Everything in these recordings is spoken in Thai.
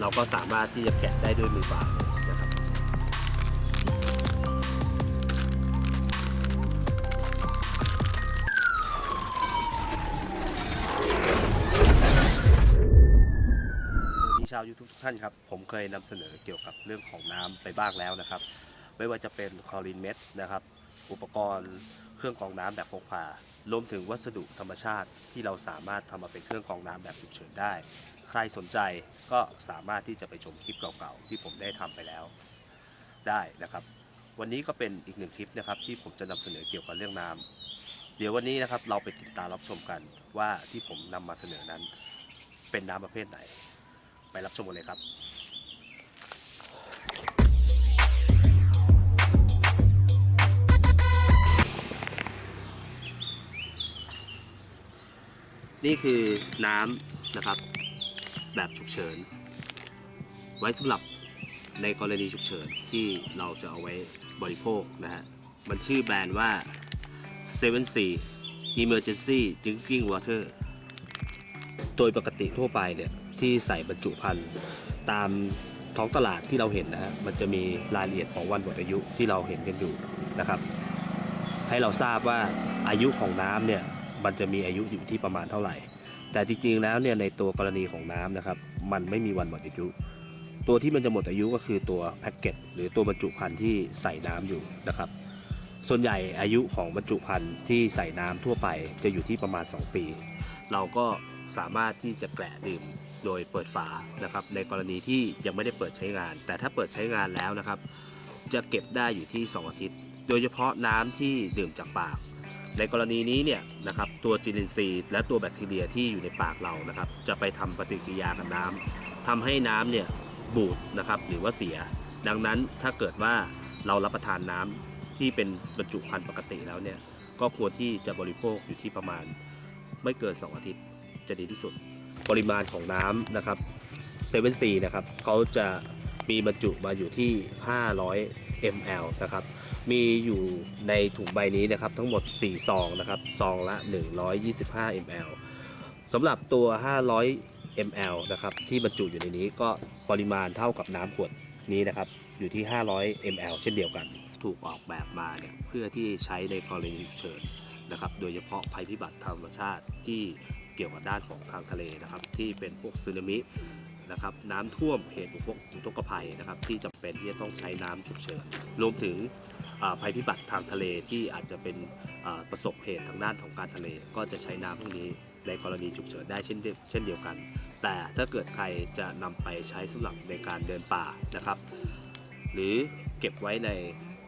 เราก็สามารถที่จะแกะได้ด้วยมือเปล่านะครับ สวัสดีชาวยูทูบทุกท่านครับ ผมเคยนำเสนอเกี่ยวกับเรื่องของน้ำไปบ้างแล้วนะครับ ไม่ว่าจะเป็นคลอรินเม็ดนะครับ อุปกรณ์เครื่องกรองน้ำแบบพกพารวมถึงวัสดุธรรมชาติที่เราสามารถทำมาเป็นเครื่องกรองน้ำแบบฉุกเฉินได้ รสนใจก็สามารถที่จะไปชมคลิปเก่าๆ ที่ผมได้ทำไปแล้วได้นะครับ วันนี้ก็เป็นอีกหนึ่งคลิปนะครับ ที่ผมจะนำเสนอเกี่ยวกับเรื่องน้ำเดี๋ยววันนี้นะครับเราไปติดตามรับชมกันว่าที่ผมนำมาเสนอนั้น เป็นน้ำประเภทไหน ไปรับชมกันเลยครับนี่คือน้ำนะครับ แบบฉุกเฉิน ไว้สำหรับในกรณีฉุกเฉินที่เราจะเอาไว้บริโภคนะฮะ มันชื่อแบรนด์ว่า7 c Emergency Drinking Water โดยปกติทั่วไปเนี่ยที่ใส่บรรจุภัณฑ์ตามท้องตลาดที่เราเห็นนะฮะ มันจะมีรายละเอียดของวันหมดอายุที่เราเห็นกันอยู่นะครับ ให้เราทราบว่าอายุของน้ำเนี่ย มันจะมีอายุอยู่ที่ประมาณเท่าไหร่ แต่จริงๆแล้วเนี่ยในตัวกรณีของน้ำนะครับ มันไม่มีวันหมดอายุ ตัวที่มันจะหมดอายุก็คือตัวแพ็กเกจหรือตัวบรรจุภัณฑ์ที่ใส่น้ำอยู่นะครับ ส่วนใหญ่อายุของบรรจุภัณฑ์ที่ใส่น้ำทั่วไปจะอยู่ที่ประมาณ 2 ปี เราก็สามารถที่จะแกะดื่มโดยเปิดฝานะครับ ในกรณีที่ยังไม่ได้เปิดใช้งาน แต่ถ้าเปิดใช้งานแล้วนะครับ จะเก็บได้อยู่ที่ 2 อาทิตย์ โดยเฉพาะน้ำที่ดื่มจากปาก ในกรณีนี้เนี่ยนะครับตัวจุลินทรีย์และตัวแบคทีเรียที่อยู่ในปากเรานะครับ จะไปทำปฏิกิริยากับน้ำทำให้น้ำเนี่ยบูดนะครับหรือว่าเสีย ดังนั้นถ้าเกิดว่าเรารับประทานน้ำที่เป็นบรรจุภัณฑ์ปกติแล้วเนี่ยก็ควรที่จะบริโภคอยู่ที่ประมาณไม่เกิน 2 อาทิตย์จะดีที่สุด ปริมาณของน้ำนะครับเซเว่นซีนะครับเขาจะมีบรรจุมาอยู่ที่ 500 ml นะครับ มีอยู่ในถุงใบนี้นะครับทั้งหมด 4 ซองนะครับซองละ 125 ml สำหรับตัว 500 ml นะครับที่บรรจุอยู่ในนี้ก็ปริมาณเท่ากับน้ำขวดนี้นะครับอยู่ที่ 500 ml เช่นเดียวกัน ถูกออกแบบมาเนี่ยเพื่อที่ใช้ในกรณีฉุกเฉินนะครับโดยเฉพาะภัยพิบัติธรรมชาติที่เกี่ยวกับด้านของทางทะเลนะครับที่เป็นพวกสึนามินะครับน้ำท่วมเหตุอุทกภัยนะครับที่จำเป็นที่จะต้องใช้น้ำฉุกเฉินรวมถึง ภัยพิบัติทางทะเลที่อาจจะเป็นประสบเหตุทางด้านของการทะเล ก็จะใช้น้ำพวกนี้ในกรณีฉุกเฉินได้เช่นเดียวเช่นเดียวกัน แต่ถ้าเกิดใครจะนำไปใช้สำหรับในการเดินป่านะครับ หรือเก็บไว้ใน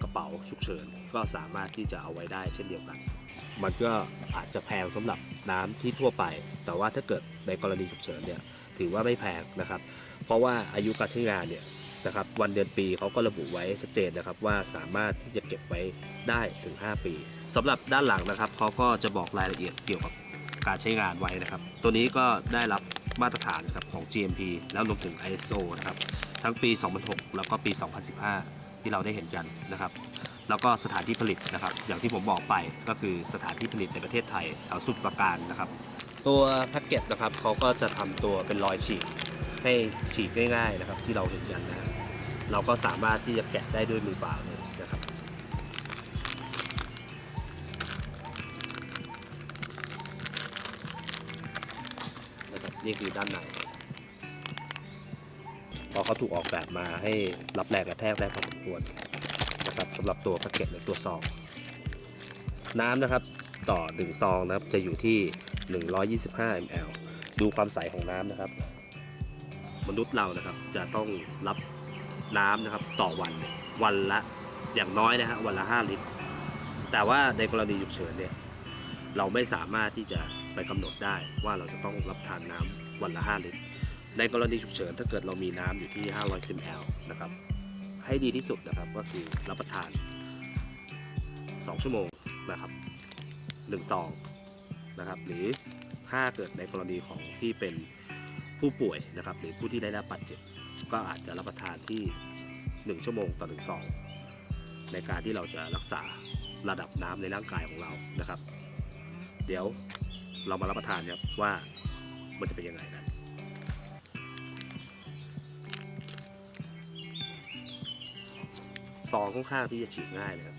กระเป๋าฉุกเฉินก็สามารถที่จะเอาไว้ได้เช่นเดียวกัน มันก็อาจจะแพงสำหรับน้ำที่ทั่วไป แต่ว่าถ้าเกิดในกรณีฉุกเฉินเนี่ยถือว่าไม่แพงนะครับ เพราะว่าอายุการใช้งานเนี่ย นะครับ วันเดือนปีเขาก็ระบุไว้ชัดเจนนะครับว่าสามารถที่จะเก็บไว้ได้ถึง 5 ปีสำหรับด้านหลังนะครับเขาก็จะบอกรายละเอียดเกี่ยวกับการใช้งานไว้นะครับ ตัวนี้ก็ได้รับมาตรฐานนะครับของ GMP แล้วรวมถึง ISO นะครับทั้งปี 2006 แล้วก็ปี 2015 ที่เราได้เห็นกันนะครับ แล้วก็สถานที่ผลิตนะครับ อย่างที่ผมบอกไปก็คือสถานที่ผลิตในประเทศไทยแถวสุดประการนะครับ ตัวแพ็กเกจนะครับเขาก็จะทำตัวเป็นรอยฉีกให้ฉีกง่ายๆนะครับ ที่เราเห็นกันนะฮะ เราก็สามารถที่จะแกะได้ด้วยมือเปล่าเลยนะครับนะครับนี่คือด้านในพราะเขาถูกออกแบบมาให้รับแรงกระแทกได้พอสมควรนะครับสำหรับตัวแพ็กเกจในตัวซอง น้ำนะครับต่อหนึ่งซองนะครับจะอยู่ที่ 125 ml ดูความใสของน้ำนะครับ มนุษย์เรานะครับจะต้องรับ น้ำนะครับต่อวันวันละอย่างน้อยนะฮะวันละ 5 ลิตร แต่ว่าในกรณีฉุกเฉินเนี่ยเราไม่สามารถที่จะไปกำหนดได้ว่าเราจะต้องรับทานน้ำวันละ 5 ลิตร ในกรณีฉุกเฉินถ้าเกิดเรามีน้ำอยู่ที่ 500 ml นะครับให้ดีที่สุดนะครับก็คือรับประทาน 2 ชั่วโมงนะครับ1ซองนะครับหรือถ้าเกิดในกรณีของที่เป็นผู้ป่วยนะครับหรือผู้ที่ได้รับบาดเจ็บ ก็อาจจะรับประทานที่ 1 ชั่วโมงต่อถึง2ในการที่เราจะรักษาระดับน้ำในร่างกายของเรานะครับ เดี๋ยวเรามารับประทานครับว่ามันจะเป็นยังไงนะซองค่อนข้างที่จะฉีกง่ายเลย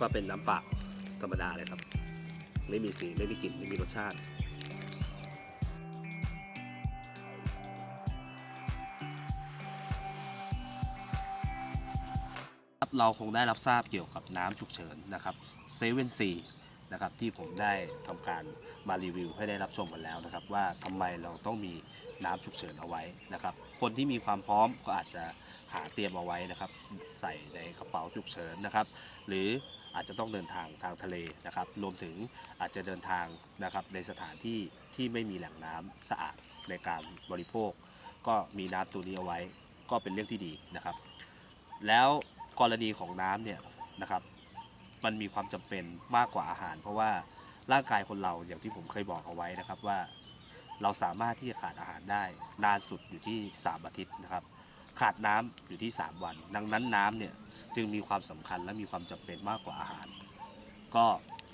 ก็เป็นน้ำเปล่าธรรมดาเลยครับ ไม่มีสีไม่มีกลิ่นไม่มีรสชาติเราคงได้รับทราบเกี่ยวกับน้ำฉุกเฉินนะครับเซเว่นซีนะครับที่ผมได้ทำการมารีวิวให้ได้รับชมกันแล้วนะครับ ว่าทำไมเราต้องมีน้ำฉุกเฉินเอาไว้นะครับ คนที่มีความพร้อมก็อาจจะหาเตรียมเอาไว้นะครับ ใส่ในกระเป๋าฉุกเฉินนะครับ หรือ อาจจะต้องเดินทางทางทะเลนะครับ รวมถึงอาจจะเดินทางนะครับในสถานที่ที่ไม่มีแหล่งน้ำสะอาดในการบริโภค ก็มีน้ำตัวนี้เอาไว้ ก็เป็นเรื่องที่ดีนะครับ แล้วกรณีของน้ำเนี่ยนะครับ มันมีความจำเป็นมากกว่าอาหาร เพราะว่าร่างกายคนเราอย่างที่ผมเคยบอกเอาไว้นะครับว่า เราสามารถที่จะขาดอาหารได้นานสุดอยู่ที่ 3 อาทิตย์นะครับ ขาดน้ำอยู่ที่ 3 วัน ดังนั้นน้ำเนี่ย จึงมีความสำคัญและมีความจำเป็นมากกว่าอาหาร ก็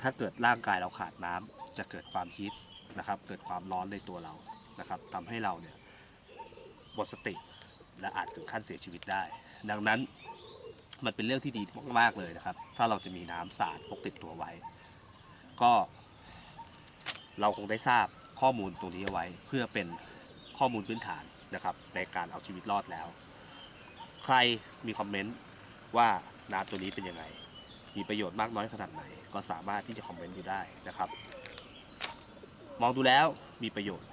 ถ้าเกิดร่างกายเราขาดน้ำจะเกิดความฮีทนะครับ เกิดความร้อนในตัวเรานะครับทำให้เราเนี่ยหมดสติและอาจถึงขั้นเสียชีวิตได้ ดังนั้นมันเป็นเรื่องที่ดีมากๆเลยนะครับ ถ้าเราจะมีน้ำสะอาดพกติดตัวไว้ ก็ เราคงได้ทราบข้อมูลตรงนี้เอาไว้ เพื่อเป็นข้อมูลพื้นฐานนะครับ ในการเอาชีวิตรอดแล้ว ใครมีคอมเมนต์ ว่าน้ำตัวนี้เป็นยังไง มีประโยชน์มากน้อยขนาดไหน ก็สามารถที่จะคอมเมนต์อยู่ได้นะครับ มองดูแล้วมีประโยชน์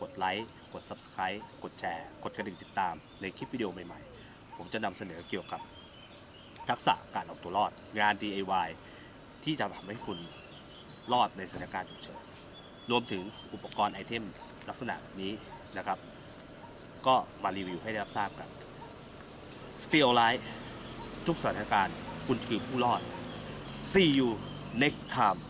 กดไลค์กด Subscribe กดแชร์ กดกระดิ่งติดตามในคลิปวิดีโอใหม่ๆ ผมจะนำเสนอเกี่ยวกับทักษะการเอาตัวรอด งาน DIY ที่จะทำให้คุณรอดในสถานการณ์ฉุกเฉินรวมถึงอุปกรณ์ไอเทมลักษณะนี้นะครับ ก็มารีวิวให้ได้รับทราบกัน Still Life ทุกสถานการณ์ คุณคือผู้รอด See you next time